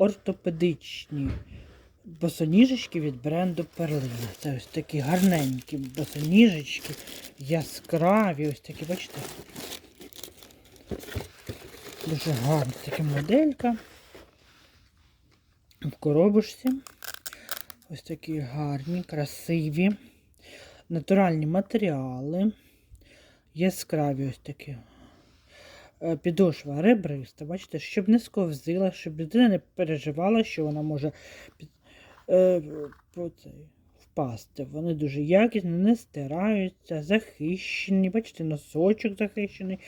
ортопедичні босоніжечки від бренду Перлина. Це ось такі гарненькі босоніжечки, яскраві, ось такі, бачите? Дуже гарна така моделька. В коробочці. Ось такі гарні, красиві, натуральні матеріали. Яскраві ось такі. Е, Підошва ребриста, бачите, щоб не сковзила, щоб людина не переживала, що вона може під, е, по цей, впасти. Вони дуже якісні, не стираються, захищені. Бачите, носочок захищений,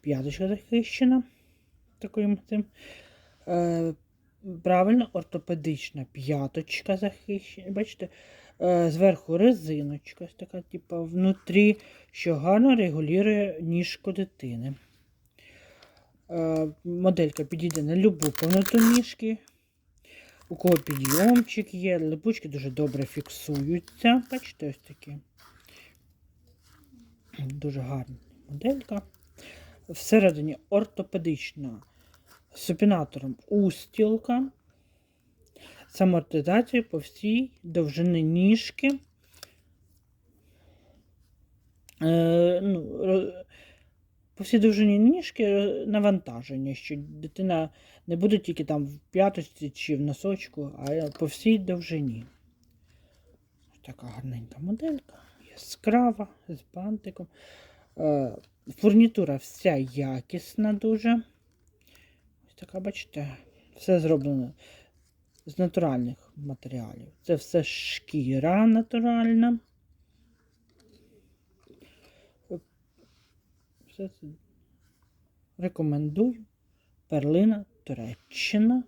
п'яточка захищена. Таким цим. Е, правильно, ортопедична п'яточка захищена. Бачите, е, зверху резиночка, така, типу, внутрі, що гарно регулює ніжку дитини. Е, Моделька підійде на любу повноту ніжки. У кого підйомчик є, липучки дуже добре фіксуються. Бачите, ось такі. Дуже гарна моделька. Всередині ортопедична з супінатором устілка. З амортизацією по всій довжини ніжки. Е, ну, по всій довжині ніжки е, навантаження, що дитина не буде тільки там в п'яточці чи в носочку, а по всій довжині. Така гарненька моделька, яскрава, з бантиком. Е, Фурнітура вся якісна дуже. Ось така, бачите, все зроблено з натуральних матеріалів. Це все шкіра натуральна. Все рекомендую. Перлина, Туреччина.